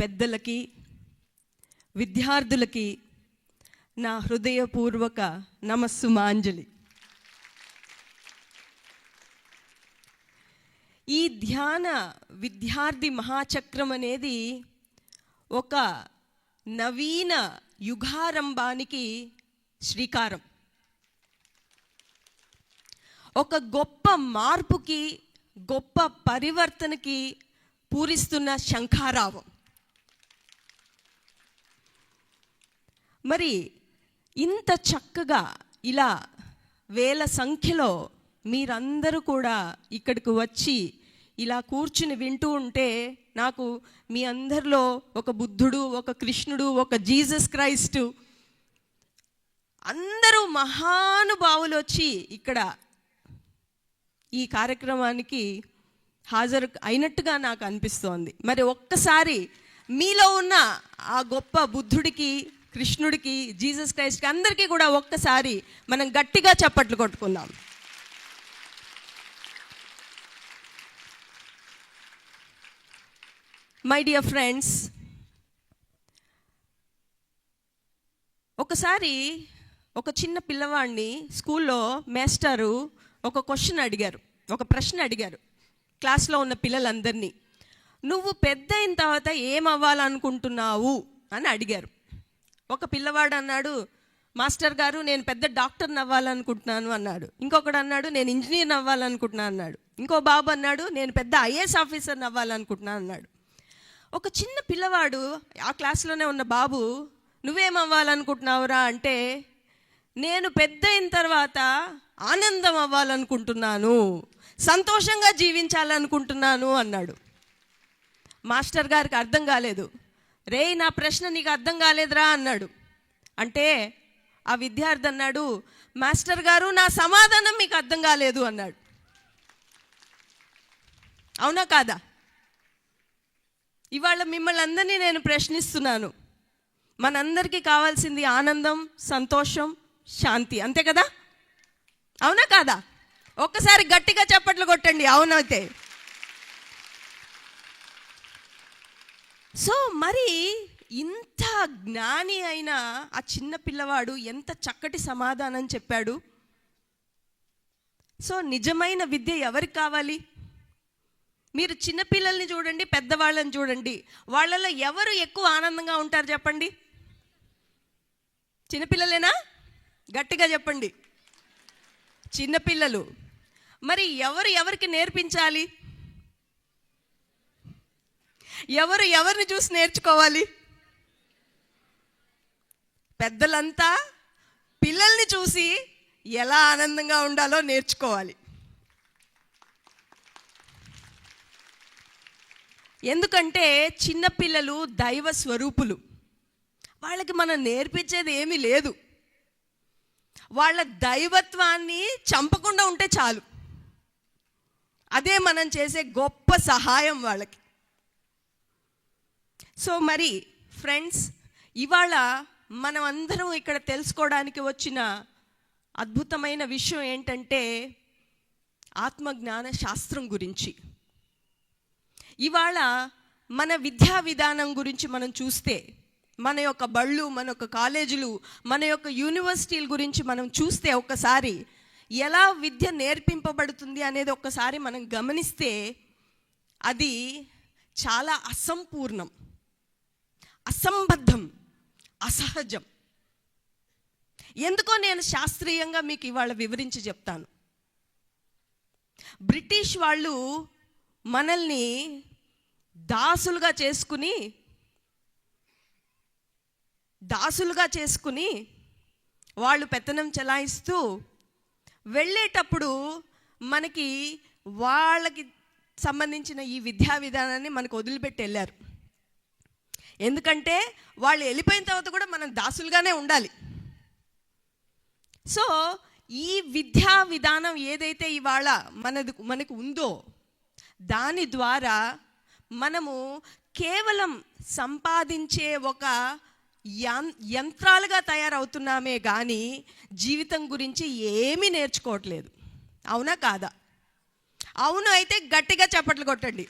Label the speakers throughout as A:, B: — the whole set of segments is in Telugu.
A: పెద్దలకి విద్యార్థులకి నా హృదయపూర్వక నమస్సుమాంజలి. ఈ ధ్యాన విద్యార్థి మహాచక్రం అనేది ఒక నవీన యుగారంభానికి శ్రీకారం. ఒక గొప్ప మార్పుకి గొప్ప పరివర్తనకి పూరిస్తున్న శంఖారావం. మరి ఇంత చక్కగా ఇలా వేల సంఖ్యలో మీరందరూ కూడా ఇక్కడికి వచ్చి ఇలా కూర్చుని వింటూ ఉంటే నాకు మీ అందరిలో ఒక బుద్ధుడు ఒక కృష్ణుడు ఒక జీసస్ క్రైస్టు అందరూ మహానుభావులు వచ్చి ఇక్కడ ఈ కార్యక్రమానికి హాజరు అయినట్టుగా నాకు అనిపిస్తోంది. మరి ఒక్కసారి మీలో ఉన్న ఆ గొప్ప బుద్ధుడికి కృష్ణుడికి జీసస్ క్రైస్ట్కి అందరికీ కూడా ఒక్కసారి మనం గట్టిగా చప్పట్లు కొట్టుకుందాం. మై డియర్ ఫ్రెండ్స్ ఒకసారి ఒక చిన్న పిల్లవాడిని స్కూల్లో మేస్టారు ఒక క్వశ్చన్ అడిగారు ఒక ప్రశ్న అడిగారు క్లాస్లో ఉన్న పిల్లలందరినీ. నువ్వు పెద్ద అయిన తర్వాత ఏం అవ్వాలనుకుంటున్నావు అని అడిగారు. ఒక పిల్లవాడు అన్నాడు మాస్టర్ గారు నేను పెద్ద డాక్టర్ని అవ్వాలనుకుంటున్నాను అన్నాడు. ఇంకొకడు అన్నాడు నేను ఇంజనీర్ని అవ్వాలనుకుంటున్నాను అన్నాడు. ఇంకో బాబు అన్నాడు నేను పెద్ద ఐఏఎస్ ఆఫీసర్ని అవ్వాలనుకుంటున్నాను అన్నాడు. ఒక చిన్న పిల్లవాడు ఆ క్లాస్లోనే ఉన్న బాబు నువ్వేం అవ్వాలనుకుంటున్నావురా? అంటే నేను పెద్ద అయిన తర్వాత ఆనందం అవ్వాలనుకుంటున్నాను సంతోషంగా జీవించాలనుకుంటున్నాను అన్నాడు. మాస్టర్ గారికి అర్థం కాలేదు. రే నా ప్రశ్న నీకు అర్థం కాలేదురా అన్నాడు. అంటే ఆ విద్యార్థి అన్నాడు మాస్టర్ గారు నా సమాధానం మీకు అర్థం కాలేదు అన్నాడు. అవునా కాదా? ఇవాళ మిమ్మల్ని అందరినీ నేను ప్రశ్నిస్తున్నాను. మనందరికీ కావాల్సింది ఆనందం సంతోషం శాంతి. అంతే కదా? అవునా కాదా? ఒక్కసారి గట్టిగా చప్పట్లు కొట్టండి. అవునైతే. సో మరి ఇంత జ్ఞాని అయిన ఆ చిన్న పిల్లవాడు ఎంత చక్కటి సమాధానం చెప్పాడు? సో నిజమైన విద్య ఎవరికి కావాలి? మీరు చిన్నపిల్లల్ని చూడండి పెద్దవాళ్ళని చూడండి. వాళ్ళలో ఎవరు ఎక్కువ ఆనందంగా ఉంటారు చెప్పండి? చిన్నపిల్లలేనా గట్టిగా చెప్పండి. చిన్నపిల్లలు మరి ఎవరు ఎవరికి నేర్పించాలి? ఎవరు ఎవరిని చూసి నేర్చుకోవాలి? పెద్దలంతా పిల్లల్ని చూసి ఎలా ఆనందంగా ఉండాలో నేర్చుకోవాలి. ఎందుకంటే చిన్నపిల్లలు దైవ స్వరూపులు. వాళ్ళకి మనం నేర్పించేది ఏమీ లేదు. వాళ్ళ దైవత్వాన్ని చంపకుండా ఉంటే చాలు. అదే మనం చేసే గొప్ప సహాయం వాళ్ళకి. సో మరి ఫ్రెండ్స్ ఇవాళ మనం అందరం ఇక్కడ తెలుసుకోవడానికి వచ్చిన అద్భుతమైన విషయం ఏంటంటే ఆత్మజ్ఞాన శాస్త్రం గురించి. ఇవాళ మన విద్యా విధానం గురించి మనం చూస్తే మన యొక్క బళ్ళు మన యొక్క కాలేజీలు మన యొక్క యూనివర్సిటీల గురించి మనం చూస్తే ఒక్కసారి ఎలా విద్య నేర్పింపబడుతుంది అనేది ఒక్కసారి మనం గమనిస్తే అది చాలా అసంపూర్ణం. అసంబద్ధం అసహజం. ఎందుకో నేను శాస్త్రీయంగా మీకు ఇవాళ వివరించి చెప్తాను. బ్రిటిష్ వాళ్ళు మనల్ని దాసులుగా చేసుకుని దాసులుగా చేసుకుని వాళ్ళు పెత్తనం చెలాయిస్తూ వెళ్ళేటప్పుడు మనకి వాళ్ళకి సంబంధించిన ఈ విద్యా విధానాన్ని మనకు వదిలిపెట్టి వెళ్ళారు. ఎందుకంటే వాళ్ళు వెళ్ళిపోయిన తర్వాత కూడా మనం దాసులుగానే ఉండాలి. సో ఈ విద్యా విధానం ఏదైతే ఇవాళ మనది మనకు ఉందో దాని ద్వారా మనము కేవలం సంపాదించే ఒక యం యంత్రాలుగా తయారవుతున్నామే కానీ జీవితం గురించి ఏమీ నేర్చుకోవట్లేదు. అవునా కాదా? అవును అయితే గట్టిగా చప్పట్లు కొట్టండి.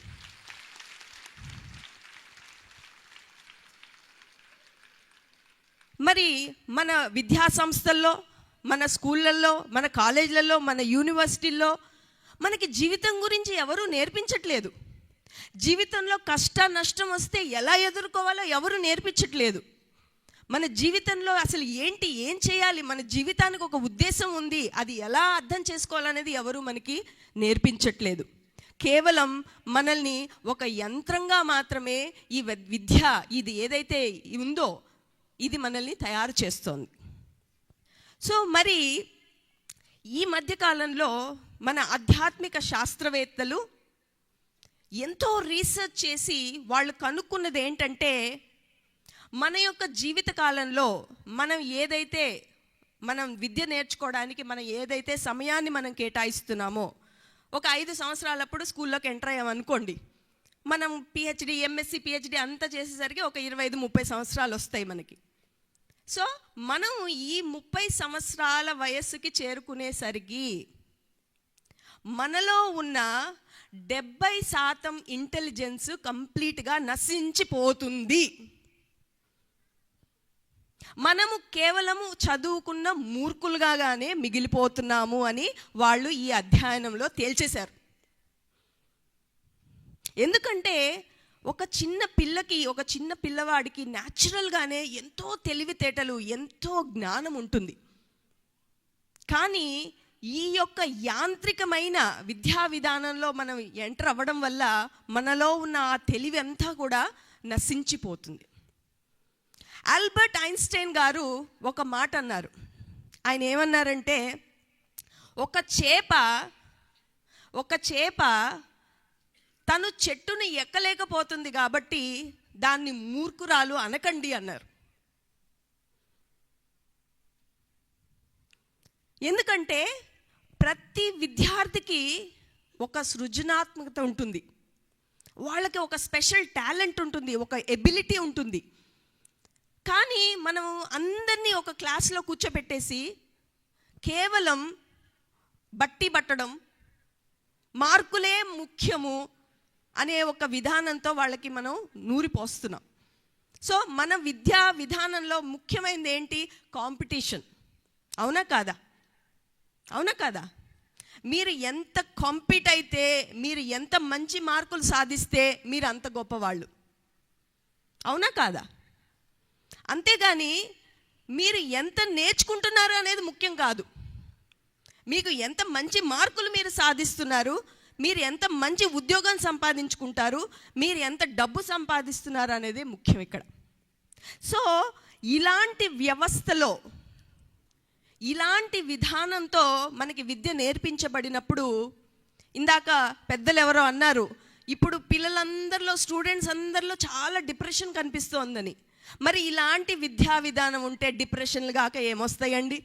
A: మరి మన విద్యా సంస్థల్లో మన స్కూళ్ళల్లో మన కాలేజీలలో మన యూనివర్సిటీల్లో మనకి జీవితం గురించి ఎవరూ నేర్పించట్లేదు. జీవితంలో కష్ట నష్టం వస్తే ఎలా ఎదుర్కోవాలో ఎవరు నేర్పించట్లేదు. మన జీవితంలో అసలు ఏంటి ఏం చేయాలి మన జీవితానికి ఒక ఉద్దేశం ఉంది అది ఎలా అర్థం చేసుకోవాలనేది ఎవరు మనకి నేర్పించట్లేదు. కేవలం మనల్ని ఒక యంత్రంగా మాత్రమే ఈ విద్య ఇది ఏదైతే ఉందో ఇది మనల్ని తయారు చేస్తోంది. సో మరి ఈ మధ్యకాలంలో మన ఆధ్యాత్మిక శాస్త్రవేత్తలు ఎంతో రీసెర్చ్ చేసి వాళ్ళు కనుక్కున్నది ఏంటంటే మన యొక్క జీవిత కాలంలో మనం ఏదైతే మనం విద్య నేర్చుకోవడానికి మనం ఏదైతే సమయాన్ని మనం కేటాయిస్తున్నామో ఒక ఐదు సంవత్సరాలప్పుడు స్కూల్లోకి ఎంటర్ అయ్యామనుకోండి మనం పిహెచ్డి ఎంఎస్సి పిహెచ్డి అంతా చేసేసరికి ఒక ఇరవై ఐదు ముప్పై సంవత్సరాలు వస్తాయి మనకి. సో మనం ఈ ముప్పై సంవత్సరాల వయస్సుకి చేరుకునేసరికి మనలో ఉన్న డెబ్బై శాతం ఇంటెలిజెన్స్ కంప్లీట్గా నశించిపోతుంది. మనము కేవలము చదువుకున్న మూర్ఖులుగానే మిగిలిపోతున్నాము అని వాళ్ళు ఈ అధ్యయనంలో తేల్చేశారు. ఎందుకంటే ఒక చిన్న పిల్లకి ఒక చిన్న పిల్లవాడికి న్యాచురల్గానే ఎంతో తెలివితేటలు ఎంతో జ్ఞానం ఉంటుంది. కానీ ఈ యొక్క యాంత్రికమైన విద్యా విధానంలో మనం ఎంటర్ అవ్వడం వల్ల మనలో ఉన్న ఆ తెలివి అంతా కూడా నశించిపోతుంది. ఆల్బర్ట్ ఐన్స్టైన్ గారు ఒక మాట అన్నారు. ఆయన ఏమన్నారంటే ఒక చేప ఒక చేప తను చెట్టును ఎక్కలేకపోతుంది కాబట్టి దాన్ని మూర్ఖురాలు అనకండి అన్నారు. ఎందుకంటే ప్రతి విద్యార్థికి ఒక సృజనాత్మకత ఉంటుంది. వాళ్ళకి ఒక స్పెషల్ టాలెంట్ ఉంటుంది ఒక ఎబిలిటీ ఉంటుంది. కానీ మనం అందరినీ ఒక క్లాస్లో కూర్చోబెట్టేసి కేవలం బట్టి పట్టడం మార్కులే ముఖ్యము అనే ఒక విధానంతో వాళ్ళకి మనం నూరిపోస్తున్నాం సో మన విద్యా విధానంలో ముఖ్యమైనది ఏంటి? కాంపిటీషన్. అవునా కాదా? అవునా కాదా? మీరు ఎంత కాంపిట్ అయితే మీరు ఎంత మంచి మార్కులు సాధిస్తే మీరు అంత గొప్పవాళ్ళు. అవునా కాదా? అంతేగాని మీరు ఎంత నేర్చుకుంటున్నారు అనేది ముఖ్యం కాదు. మీకు ఎంత మంచి మార్కులు మీరు సాధిస్తున్నారు మీరు ఎంత మంచి ఉద్యోగం సంపాదించుకుంటారు మీరు ఎంత డబ్బు సంపాదిస్తున్నారు అనేది ముఖ్యం ఇక్కడ. సో ఇలాంటి వ్యవస్థలో ఇలాంటి విధానంతో మనకి విద్య నేర్పించబడినప్పుడు ఇందాక పెద్దలు ఎవరో అన్నారు ఇప్పుడు పిల్లలందరిలో స్టూడెంట్స్ అందరిలో చాలా డిప్రెషన్ కనిపిస్తోందని. మరి ఇలాంటి విద్యా విధానం ఉంటే డిప్రెషన్లు కాక ఏమొస్తాయండి?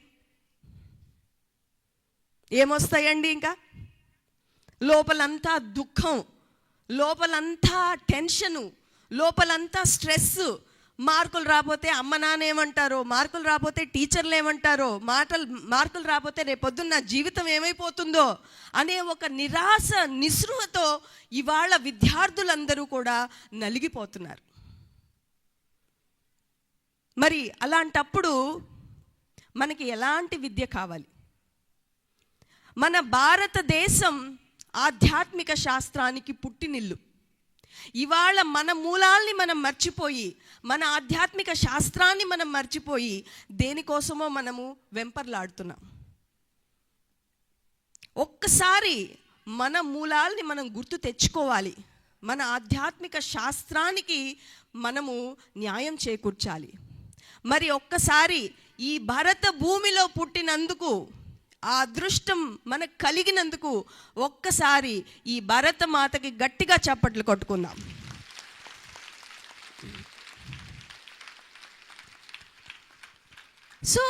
A: ఏమొస్తాయండి ఇంకా? లోపలంతా దుఃఖం లోపలంతా టెన్షను లోపలంతా స్ట్రెస్ మార్కులు రాబోతే అమ్మ నాన్న ఏమంటారో మార్కులు రాబోతే టీచర్లు ఏమంటారో మాటలు మార్కులు రాబోతే రేపొద్దున్న నా జీవితం ఏమైపోతుందో అనే ఒక నిరాశ నిస్పృహతో ఇవాళ విద్యార్థులందరూ కూడా నలిగిపోతున్నారు. మరి అలాంటప్పుడు మనకి ఎలాంటి విద్య కావాలి? మన భారతదేశం ఆధ్యాత్మిక శాస్త్రానికి పుట్టినిల్లు. ఇవాళ మన మూలాల్ని మనం మర్చిపోయి మన ఆధ్యాత్మిక శాస్త్రాన్ని మనం మర్చిపోయి దేనికోసమో మనము వెంపర్లాడుతున్నాం. ఒక్కసారి మన మూలాల్ని మనం గుర్తు తెచ్చుకోవాలి. మన ఆధ్యాత్మిక శాస్త్రానికి మనము న్యాయం చేకూర్చాలి. మరి ఒక్కసారి ఈ భరత భూమిలో పుట్టినందుకు ఆ అదృష్టం మనకు కలిగినందుకు ఒక్కసారి ఈ భరత మాతకి గట్టిగా చప్పట్లు కొట్టుకుందాం. సో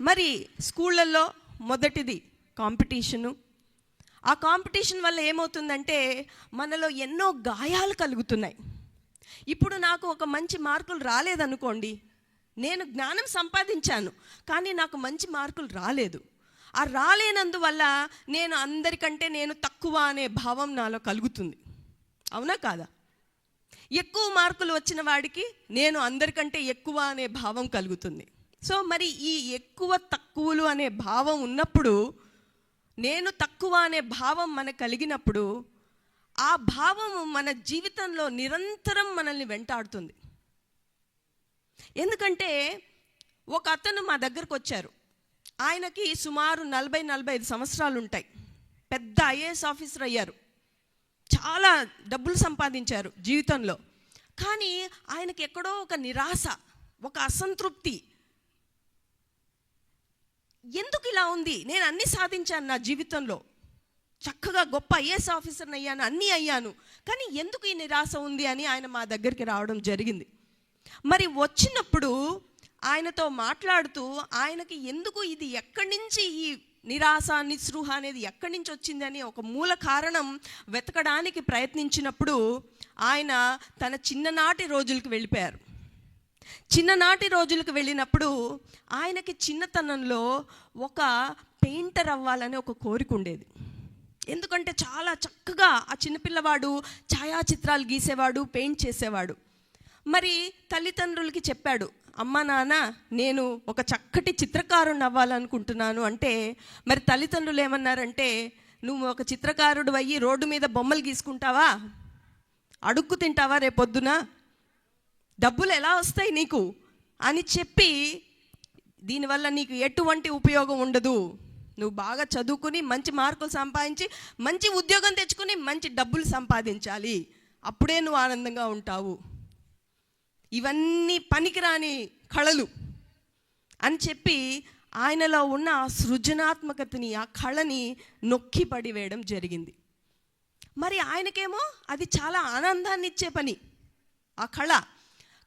A: మరి స్కూళ్ళల్లో మొదటిది కాంపిటీషను. ఆ కాంపిటీషన్ వల్ల ఏమవుతుందంటే మనలో ఎన్నో గాయాలు కలుగుతున్నాయి. ఇప్పుడు నాకు ఒక మంచి మార్కులు రాలేదనుకోండి నేను జ్ఞానం సంపాదించాను కానీ నాకు మంచి మార్కులు రాలేదు. ఆ రాలేనందువల్ల నేను అందరికంటే నేను తక్కువ అనే భావం నాలో కలుగుతుంది. అవునా కాదా? ఎక్కువ మార్కులు వచ్చిన వాడికి నేను అందరికంటే ఎక్కువ అనే భావం కలుగుతుంది. సో మరి ఈ ఎక్కువ తక్కువలు అనే భావం ఉన్నప్పుడు నేను తక్కువ అనే భావం మనకు కలిగినప్పుడు ఆ భావము మన జీవితంలో నిరంతరం మనల్ని వెంటాడుతుంది. ఎందుకంటే ఒక అతను మా దగ్గరకు వచ్చారు. ఆయనకి సుమారు నలభై నలభై ఐదు సంవత్సరాలు ఉంటాయి పెద్ద ఐఏఎస్ ఆఫీసర్ అయ్యారు. చాలా డబ్బులు సంపాదించారు జీవితంలో. కానీ ఆయనకి ఎక్కడో ఒక నిరాశ ఒక అసంతృప్తి. ఎందుకు ఇలా ఉంది? నేను అన్ని సాధించాను నా జీవితంలో. చక్కగా గొప్ప ఐఏఎస్ ఆఫీసర్ని అయ్యాను అన్నీ అయ్యాను. కానీ ఎందుకు ఈ నిరాశ ఉంది అని ఆయన మా దగ్గరికి రావడం జరిగింది. మరి వచ్చినప్పుడు ఆయనతో మాట్లాడుతూ ఆయనకి ఎందుకు ఇది ఎక్కడి నుంచి ఈ నిరాశ నిస్పృహ అనేది ఎక్కడి నుంచి వచ్చిందని ఒక మూల కారణం వెతకడానికి ప్రయత్నించినప్పుడు ఆయన తన చిన్ననాటి రోజులకు వెళ్ళిపోయారు. చిన్ననాటి రోజులకు వెళ్ళినప్పుడు ఆయనకి చిన్నతనంలో ఒక పెయింటర్ అవ్వాలని ఒక కోరిక ఉండేది. ఎందుకంటే చాలా చక్కగా ఆ చిన్నపిల్లవాడు ఛాయాచిత్రాలు గీసేవాడు పెయింట్ చేసేవాడు. మరి తల్లిదండ్రులకి చెప్పాడు అమ్మ నాన్న నేను ఒక చక్కటి చిత్రకారుని అవ్వాలనుకుంటున్నాను. అంటే మరి తల్లిదండ్రులు ఏమన్నారంటే నువ్వు ఒక చిత్రకారుడు అయ్యి రోడ్డు మీద బొమ్మలు గీసుకుంటావా? అడుక్కు తింటావా రేపొద్దున? డబ్బులు ఎలా వస్తాయి నీకు? అని చెప్పి దీనివల్ల నీకు ఎటువంటి ఉపయోగం ఉండదు. నువ్వు బాగా చదువుకుని మంచి మార్కులు సంపాదించి మంచి ఉద్యోగం తెచ్చుకుని మంచి డబ్బులు సంపాదించాలి. అప్పుడే నువ్వు ఆనందంగా ఉంటావు. ఇవన్నీ పనికిరాని కళలు అని చెప్పి ఆయనలో ఉన్న ఆ సృజనాత్మకతని ఆ కళని నొక్కి పడివేయడం జరిగింది. మరి ఆయనకేమో అది చాలా ఆనందాన్ని ఇచ్చే పని ఆ కళ.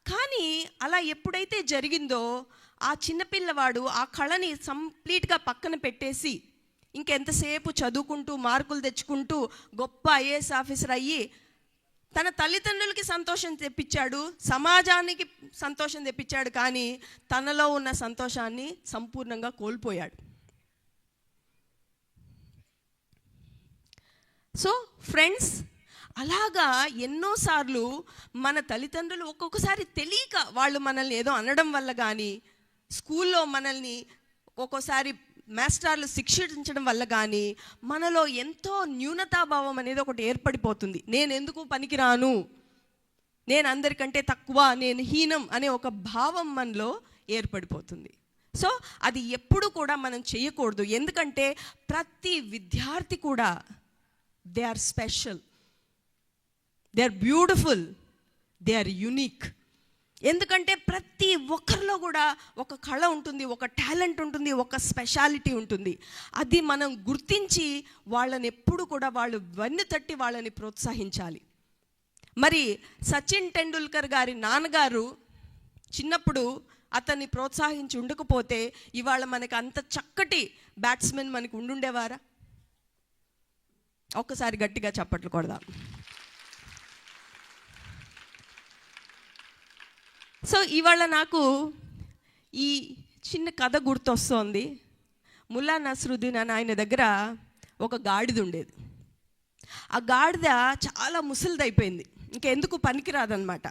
A: కానీ అలా ఎప్పుడైతే జరిగిందో ఆ చిన్నపిల్లవాడు ఆ కళని కంప్లీట్గా పక్కన పెట్టేసి ఇంకెంతసేపు చదువుకుంటూ మార్కులు తెచ్చుకుంటూ గొప్ప ఐఏఎస్ ఆఫీసర్ అయ్యి తన తల్లిదండ్రులకి సంతోషం తెప్పించాడు సమాజానికి సంతోషం తెప్పించాడు కానీ తనలో ఉన్న సంతోషాన్ని సంపూర్ణంగా కోల్పోయాడు. సో ఫ్రెండ్స్ అలాగా ఎన్నోసార్లు మన తల్లిదండ్రులు ఒక్కొక్కసారి తెలియక వాళ్ళు మనల్ని ఏదో అనడం వల్ల కానీ స్కూల్లో మనల్ని ఒక్కోసారి మాస్టర్లు శిక్షించడం వల్ల కానీ మనలో ఎంతో న్యూనతాభావం అనేది ఒకటి ఏర్పడిపోతుంది. నేను ఎందుకు పనికిరాను? నేను అందరికంటే తక్కువ నేను హీనం అనే ఒక భావం మనలో ఏర్పడిపోతుంది. సో అది ఎప్పుడు కూడా మనం చేయకూడదు. ఎందుకంటే ప్రతి విద్యార్థి కూడా they are special. They are beautiful. They are unique. ఎందుకంటే ప్రతి ఒక్కరిలో కూడా ఒక కళ ఉంటుంది ఒక టాలెంట్ ఉంటుంది ఒక స్పెషాలిటీ ఉంటుంది. అది మనం గుర్తించి వాళ్ళని ఎప్పుడు కూడా వాళ్ళు వెన్ను తట్టి వాళ్ళని ప్రోత్సహించాలి. మరి సచిన్ టెండూల్కర్ గారి నాన్నగారు చిన్నప్పుడు అతన్ని ప్రోత్సహించి ఉండకపోతే ఇవాళ మనకి అంత చక్కటి బ్యాట్స్మెన్ మనకు ఉండుండేవారా? ఒక్కసారి గట్టిగా చప్పట్లు కొడదాం. సో ఇవాళ నాకు ఈ చిన్న కథ గుర్తొస్తోంది. ముల్లా నసరుద్దీన్ అని ఆయన దగ్గర ఒక గాడిద ఉండేది. ఆ గాడిద చాలా ముసలిదైపోయింది. ఇంకెందుకు పనికిరాదనమాట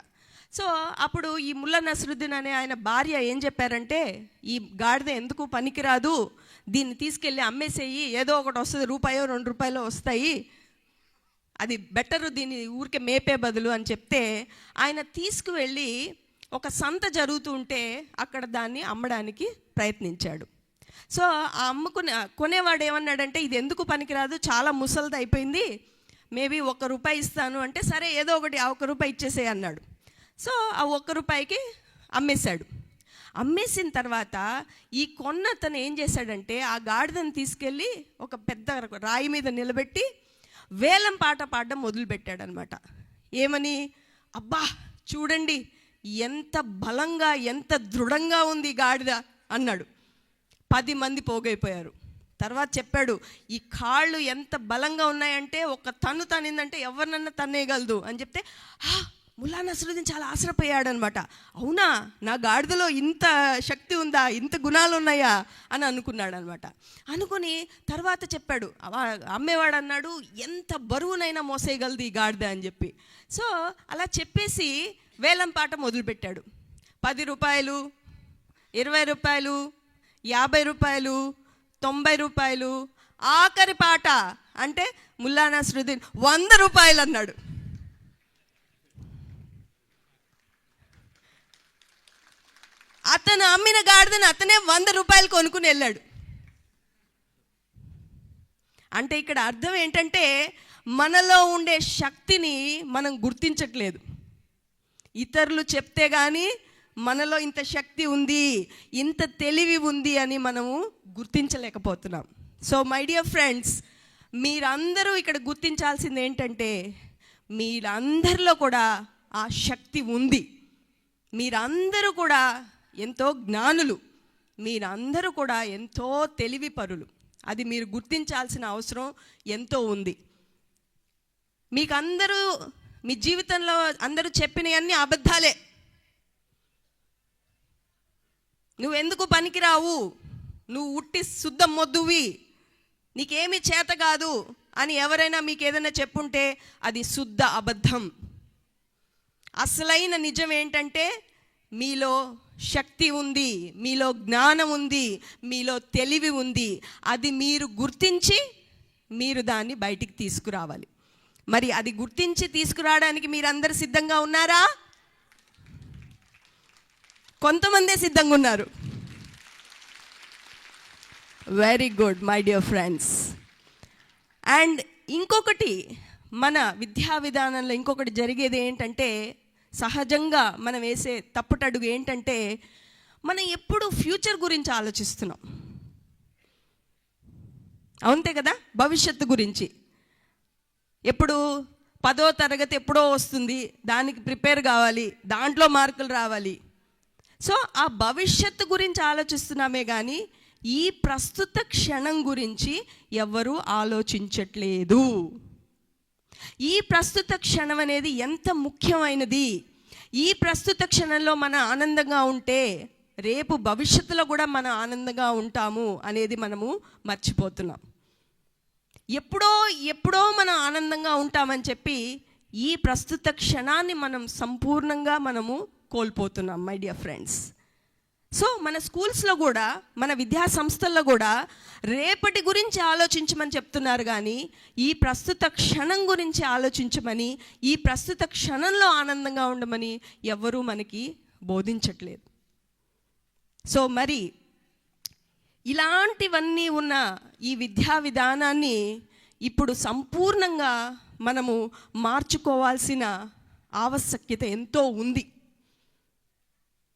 A: సో అప్పుడు ఈ ముల్లా నసరుద్దీన్ అనే ఆయన భార్య ఏం చెప్పారంటే ఈ గాడిద ఎందుకు పనికిరాదు? దీన్ని తీసుకెళ్ళి అమ్మేసేయి. ఏదో ఒకటి వస్తుంది రూపాయో రెండు రూపాయలు వస్తాయి. అది బెటరు దీన్ని ఊరికే మేపే బదులు అని చెప్తే ఆయన తీసుకువెళ్ళి ఒక సంత జరుగుతూ ఉంటే అక్కడ దాన్ని అమ్మడానికి ప్రయత్నించాడు. సో ఆ అమ్ముకునే కొనేవాడు ఏమన్నాడంటే ఇది ఎందుకు పనికిరాదు? చాలా ముసలిది అయిపోయింది. మేబీ ఒక రూపాయి ఇస్తాను అంటే సరే ఏదో ఒకటి ఆ ఒక్క రూపాయి ఇచ్చేసే అన్నాడు. సో ఆ ఒక్క రూపాయికి అమ్మేశాడు. అమ్మేసిన తర్వాత ఈ కొన్న అతను ఏం చేశాడంటే ఆ గాడిదని తీసుకెళ్ళి ఒక పెద్ద రాయి మీద నిలబెట్టి వేలం పాట పాడడం మొదలుపెట్టాడనమాట. ఏమని? అబ్బా చూడండి ఎంత బలంగా ఎంత దృఢంగా ఉంది గాడిద అన్నాడు. పది మంది పోగైపోయారు. తర్వాత చెప్పాడు ఈ కాళ్ళు ఎంత బలంగా ఉన్నాయంటే ఒక తను తనిందంటే ఎవరినన్నా తన్నేయగలదు. అని చెప్తే "హా, ముల్లా నసరుద్దీన్ చాలా ఆశ్రపోయాడనమాట అవునా? నా గాడిదలో ఇంత శక్తి ఉందా? ఇంత గుణాలు ఉన్నాయా? అని అనుకున్నాడు అనమాట అనుకుని తర్వాత చెప్పాడు అమ్మేవాడు అన్నాడు ఎంత బరువునైనా మోసేయగలదు ఈ గాడిద అని చెప్పి. సో అలా చెప్పేసి వేలం పాట మొదలుపెట్టాడు. పది రూపాయలు ఇరవై రూపాయలు యాభై రూపాయలు తొంభై రూపాయలు ఆఖరి పాట అంటే ముల్లా నస్రుద్దీన్ వంద రూపాయలు అన్నాడు. అతను అమ్మిన గాడిదని అతనే వంద రూపాయలు కొనుక్కుని వెళ్ళాడు. అంటే ఇక్కడ అర్థం ఏంటంటే మనలో ఉండే శక్తిని మనం గుర్తించట్లేదు. ఇతరులు చెప్తే కానీ మనలో ఇంత శక్తి ఉంది ఇంత తెలివి ఉంది అని మనము గుర్తించలేకపోతున్నాం. సో మై డియర్ ఫ్రెండ్స్ మీరందరూ ఇక్కడ గుర్తించాల్సింది ఏంటంటే మీరందరిలో కూడా ఆ శక్తి ఉంది. మీరందరూ కూడా ఎంతో జ్ఞానులు. మీరందరూ కూడా ఎంతో తెలివి పరులు అది మీరు గుర్తించాల్సిన అవసరం ఎంతో ఉంది. మీకు అందరూ మీ జీవితంలో అందరూ చెప్పినవన్నీ అబద్ధాలే. నువ్వు ఎందుకు పనికిరావు? నువ్వు ఉట్టి శుద్ధ మొద్దువి. నీకేమి చేత కాదు అని ఎవరైనా మీకు ఏదైనా చెప్పుంటే అది శుద్ధ అబద్ధం. అసలైన నిజం ఏంటంటే మీలో శక్తి ఉంది మీలో జ్ఞానం ఉంది మీలో తెలివి ఉంది. అది మీరు గుర్తించి మీరు దాన్ని బయటికి తీసుకురావాలి. మరి అది గుర్తించి తీసుకురావడానికి మీరందరు సిద్ధంగా ఉన్నారా? కొంతమందే సిద్ధంగా ఉన్నారు. Very good my dear friends and ఇంకొకటి మన విద్యా విధానంలో ఇంకొకటి జరిగేది ఏంటంటే సహజంగా మనం వేసే తప్పుటడుగు ఏంటంటే మనం ఎప్పుడు ఫ్యూచర్ గురించి ఆలోచిస్తున్నాం. అవుంతే కదా? భవిష్యత్తు గురించి. ఎప్పుడు? పదో తరగతి ఎప్పుడో వస్తుంది. దానికి ప్రిపేర్ కావాలి. దాంట్లో మార్కులు రావాలి. సో ఆ భవిష్యత్తు గురించి ఆలోచిస్తున్నామే కానీ ఈ ప్రస్తుత క్షణం గురించి ఎవ్వరూ ఆలోచించట్లేదు. ఈ ప్రస్తుత క్షణం అనేది ఎంత ముఖ్యమైనది? ఈ ప్రస్తుత క్షణంలో మన ఆనందంగా ఉంటే రేపు భవిష్యత్తులో కూడా మనం ఆనందంగా ఉంటాము అనేది మనము మర్చిపోతున్నాం. ఎప్పుడో ఎప్పుడో మనం ఆనందంగా ఉంటామని చెప్పి ఈ ప్రస్తుత క్షణాన్ని మనం సంపూర్ణంగా మనము కోల్పోతున్నాం మై డియర్ ఫ్రెండ్స్ సో మన స్కూల్స్లో కూడా మన విద్యా సంస్థల్లో కూడా రేపటి గురించి ఆలోచించమని చెప్తున్నారు కానీ ఈ ప్రస్తుత క్షణం గురించి ఆలోచించమని ఈ ప్రస్తుత క్షణంలో ఆనందంగా ఉండమని ఎవ్వరూ మనకి బోధించట్లేదు. సో మరి ఇలాంటివన్నీ ఉన్న ఈ విద్యా విధానాన్ని ఇప్పుడు సంపూర్ణంగా మనము మార్చుకోవాల్సిన ఆవశ్యకత ఎంతో ఉంది.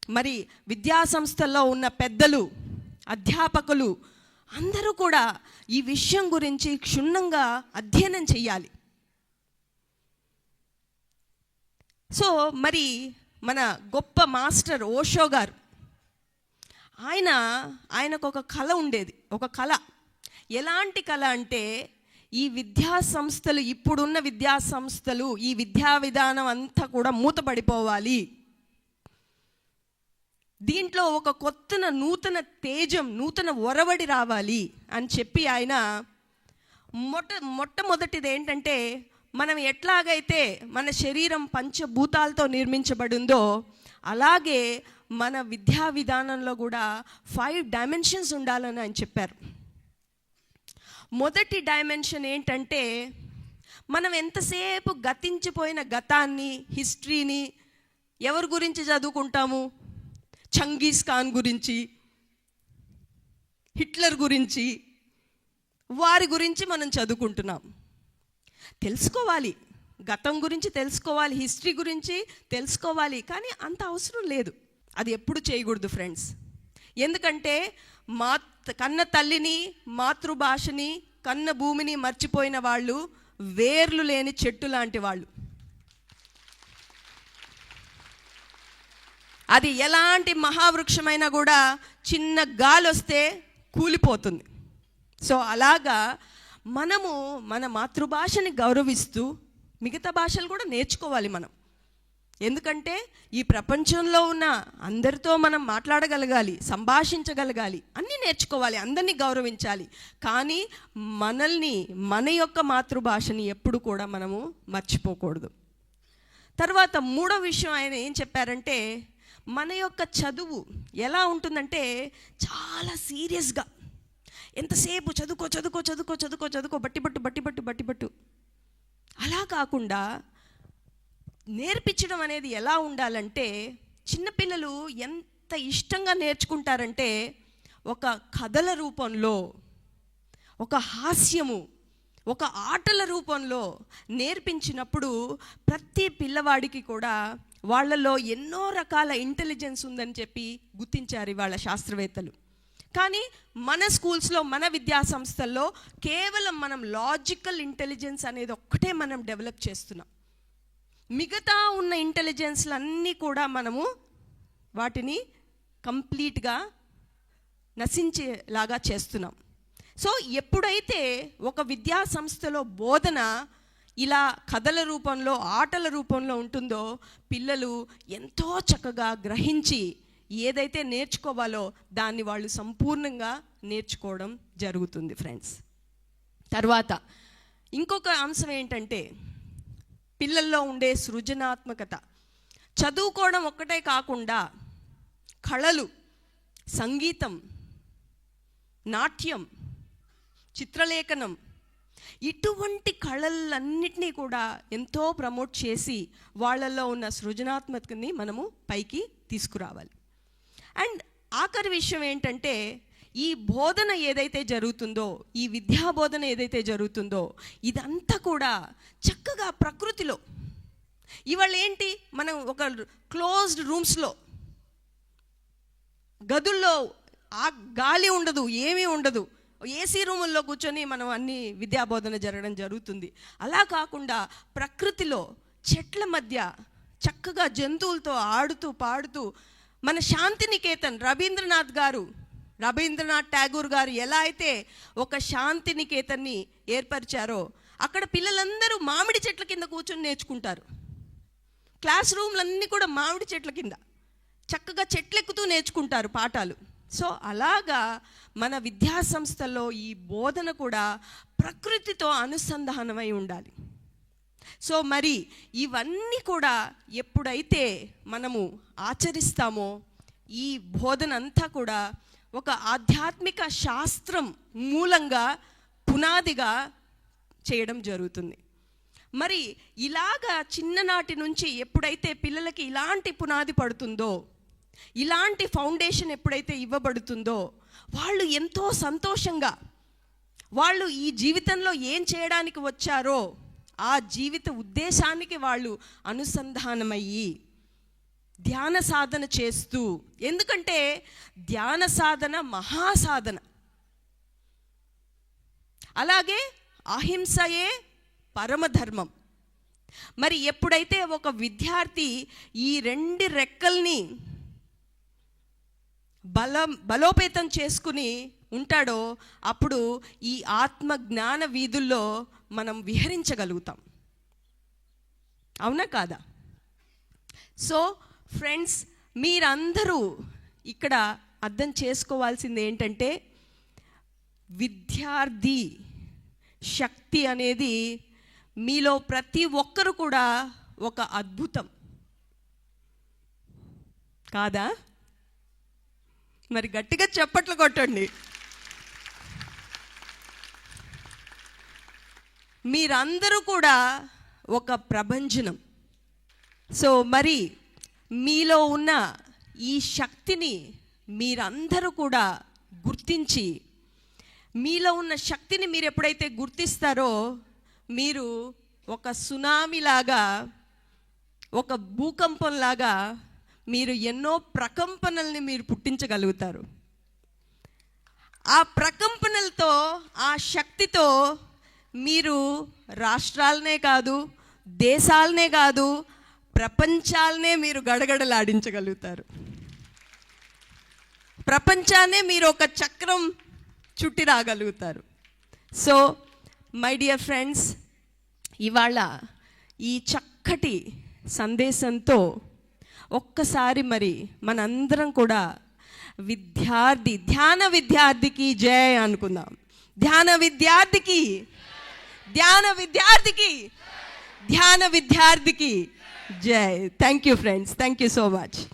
A: మరి విద్యా సంస్థల్లో ఉన్న పెద్దలు అధ్యాపకులు అందరూ కూడా ఈ విషయం గురించి క్షుణ్ణంగా అధ్యయనం చేయాలి సో మరి మన గొప్ప మాస్టర్ ఓషో గారు ఆయన ఆయనకు ఒక కళ ఉండేది. ఒక కళ. ఎలాంటి కళ అంటే ఈ విద్యా సంస్థలు ఇప్పుడున్న విద్యా సంస్థలు ఈ విద్యా విధానం అంతా కూడా మూతపడిపోవాలి. దీంట్లో ఒక కొత్తన నూతన తేజం నూతన ఒరవడి రావాలి అని చెప్పి ఆయన మొట్ట మొట్టమొదటిది ఏంటంటే మనం ఎట్లాగైతే మన శరీరం పంచభూతాలతో నిర్మించబడిందో అలాగే మన విద్యా విధానంలో కూడా ఫైవ్ డైమెన్షన్స్ ఉండాలని ఆయన చెప్పారు. మొదటి డైమెన్షన్ ఏంటంటే మనం ఎంతసేపు గతించిపోయిన గతాన్ని హిస్టరీని ఎవరి గురించి చదువుకుంటాము? చంగీస్ ఖాన్ గురించి హిట్లర్ గురించి వారి గురించి మనం చదువుకుంటున్నాం. తెలుసుకోవాలి. గతం గురించి తెలుసుకోవాలి హిస్టరీ గురించి తెలుసుకోవాలి కానీ అంత అవసరం లేదు. అది ఎప్పుడు చేయకూడదు ఫ్రెండ్స్. ఎందుకంటే మా కన్న తల్లిని మాతృభాషని కన్న భూమిని మర్చిపోయిన వాళ్ళు వేర్లు లేని చెట్టు లాంటి వాళ్ళు. అది ఎలాంటి మహావృక్షమైనా కూడా చిన్న గాలి వస్తే కూలిపోతుంది. సో అలాగా మనము మన మాతృభాషని గౌరవిస్తూ మిగతా భాషలు కూడా నేర్చుకోవాలి మనం. ఎందుకంటే ఈ ప్రపంచంలో ఉన్న అందరితో మనం మాట్లాడగలగాలి సంభాషించగలగాలి అన్నీ నేర్చుకోవాలి అందరినీ గౌరవించాలి. కానీ మనల్ని మన యొక్క మాతృభాషని ఎప్పుడు కూడా మనము మర్చిపోకూడదు. తర్వాత మూడో విషయం ఆయన ఏం చెప్పారంటే మన యొక్క చదువు ఎలా ఉంటుందంటే చాలా సీరియస్గా. ఎంతసేపు చదువుకో చదువుకో చదువుకో చదువుకో చదువుకో బట్టి బట్టు బట్టి బట్టు బట్టి బట్టు అలా కాకుండా నేర్పించడం అనేది ఎలా ఉండాలంటే చిన్నపిల్లలు ఎంత ఇష్టంగా నేర్చుకుంటారంటే ఒక కథల రూపంలో ఒక హాస్యము ఒక ఆటల రూపంలో నేర్పించినప్పుడు ప్రతి పిల్లవాడికి కూడా వాళ్ళలో ఎన్నో రకాల ఇంటెలిజెన్స్ ఉందని చెప్పి గుర్తించారు వాళ్ళ శాస్త్రవేత్తలు. కానీ మన స్కూల్స్లో మన విద్యా సంస్థల్లో కేవలం మనం లాజికల్ ఇంటెలిజెన్స్ అనేది ఒక్కటే మనం డెవలప్ చేస్తున్నాం. మిగతా ఉన్న ఇంటెలిజెన్స్లన్నీ కూడా మనము వాటిని కంప్లీట్గా నశించేలాగా చేస్తున్నాం. సో ఎప్పుడైతే ఒక విద్యా సంస్థలో బోధన ఇలా కథల రూపంలో ఆటల రూపంలో ఉంటుందో పిల్లలు ఎంతో చక్కగా గ్రహించి ఏదైతే నేర్చుకోవాలో దాన్ని వాళ్ళు సంపూర్ణంగా నేర్చుకోవడం జరుగుతుంది ఫ్రెండ్స్. తర్వాత ఇంకొక అంశం ఏంటంటే పిల్లల్లో ఉండే సృజనాత్మకత. చదువుకోవడం ఒక్కటే కాకుండా కళలు సంగీతం నాట్యం చిత్రలేఖనం ఇటువంటి కళలన్నిటినీ కూడా ఎంతో ప్రమోట్ చేసి వాళ్ళల్లో ఉన్న సృజనాత్మకని మనము పైకి తీసుకురావాలి. అండ్ ఆఖరి విషయం ఏంటంటే ఈ బోధన ఏదైతే జరుగుతుందో ఈ విద్యా బోధన ఏదైతే జరుగుతుందో ఇదంతా కూడా చక్కగా ప్రకృతిలో. ఇవాళ ఏంటి? మనం ఒక క్లోజ్డ్ రూమ్స్లో. గదుల్లో ఆ గాలి ఉండదు ఏమీ ఉండదు. ఏసీ రూముల్లో కూర్చొని మనం అన్ని విద్యాబోధన జరగడం జరుగుతుంది. అలా కాకుండా ప్రకృతిలో చెట్ల మధ్య చక్కగా జంతువులతో ఆడుతూ పాడుతూ మన శాంతినికేతన్ రవీంద్రనాథ్ గారు రవీంద్రనాథ్ ఠాగూర్ గారు ఎలా అయితే ఒక శాంతినికేతన్ని ఏర్పరిచారో అక్కడ పిల్లలందరూ మామిడి చెట్ల కింద కూర్చొని నేర్చుకుంటారు. క్లాస్ రూమ్లన్నీ కూడా మామిడి చెట్ల కింద. చక్కగా చెట్లెక్కుతూ నేర్చుకుంటారు పాఠాలు. సో అలాగా మన విద్యా సంస్థల్లో ఈ బోధన కూడా ప్రకృతితో అనుసంధానమై ఉండాలి. సో మరి ఇవన్నీ కూడా ఎప్పుడైతే మనము ఆచరిస్తామో ఈ బోధన అంతా కూడా ఒక ఆధ్యాత్మిక శాస్త్రం మూలంగా పునాదిగా చేయడం జరుగుతుంది. మరి ఇలాగా చిన్ననాటి నుంచి ఎప్పుడైతే పిల్లలకి ఇలాంటి పునాది పడుతుందో ఇలాంటి ఫౌండేషన్ ఎప్పుడైతే ఇవ్వబడుతుందో వాళ్ళు ఎంతో సంతోషంగా వాళ్ళు ఈ జీవితంలో ఏం చేయడానికి వచ్చారో ఆ జీవిత ఉద్దేశానికి వాళ్ళు అనుసంధానమయ్యి ధ్యాన సాధన చేస్తూ. ఎందుకంటే ధ్యాన సాధన మహాసాధన. అలాగే అహింసయే పరమధర్మం. మరి ఎప్పుడైతే ఒక విద్యార్థి ఈ రెండు రెక్కల్ని బలం బలోపేతం చేసుకుని ఉంటాడో అప్పుడు ఈ ఆత్మ జ్ఞాన వీధుల్లో మనం విహరించగలుగుతాం. అవునా కాదా? సో ఫ్రెండ్స్ మీరందరూ ఇక్కడ అర్థం చేసుకోవాల్సింది ఏంటంటే విద్యార్థి శక్తి అనేది మీలో ప్రతి ఒక్కరు కూడా ఒక అద్భుతం. కాదా? మరి గట్టిగా చప్పట్లు కొట్టండి. మీరందరూ కూడా ఒక ప్రభంజనం. సో మరి మీలో ఉన్న ఈ శక్తిని మీరందరూ కూడా గుర్తించి మీలో ఉన్న శక్తిని మీరు ఎప్పుడైతే గుర్తిస్తారో మీరు ఒక సునామీలాగా ఒక భూకంపంలాగా మీరు ఎన్నో ప్రకంపనల్ని మీరు పుట్టించగలుగుతారు. ఆ ప్రకంపనలతో ఆ శక్తితో మీరు రాష్ట్రాలనే కాదు దేశాలనే కాదు ప్రపంచాలనే మీరు గడగడలాడించగలుగుతారు. ప్రపంచాన్నే మీరు ఒక చక్రం చుట్టి రాగలుగుతారు. సో మై డియర్ ఫ్రెండ్స్ ఇవాళ ఈ చక్కటి సందేశంతో ఒక్కసారి మరి మనందరం కూడా విద్యార్థి ధ్యాన విద్యార్థికి జయ అనుకుందాం. ధ్యాన విద్యార్థికి ధ్యాన విద్యార్థికి ధ్యాన విద్యార్థికి Jai. Thank you, friends. Thank you so much.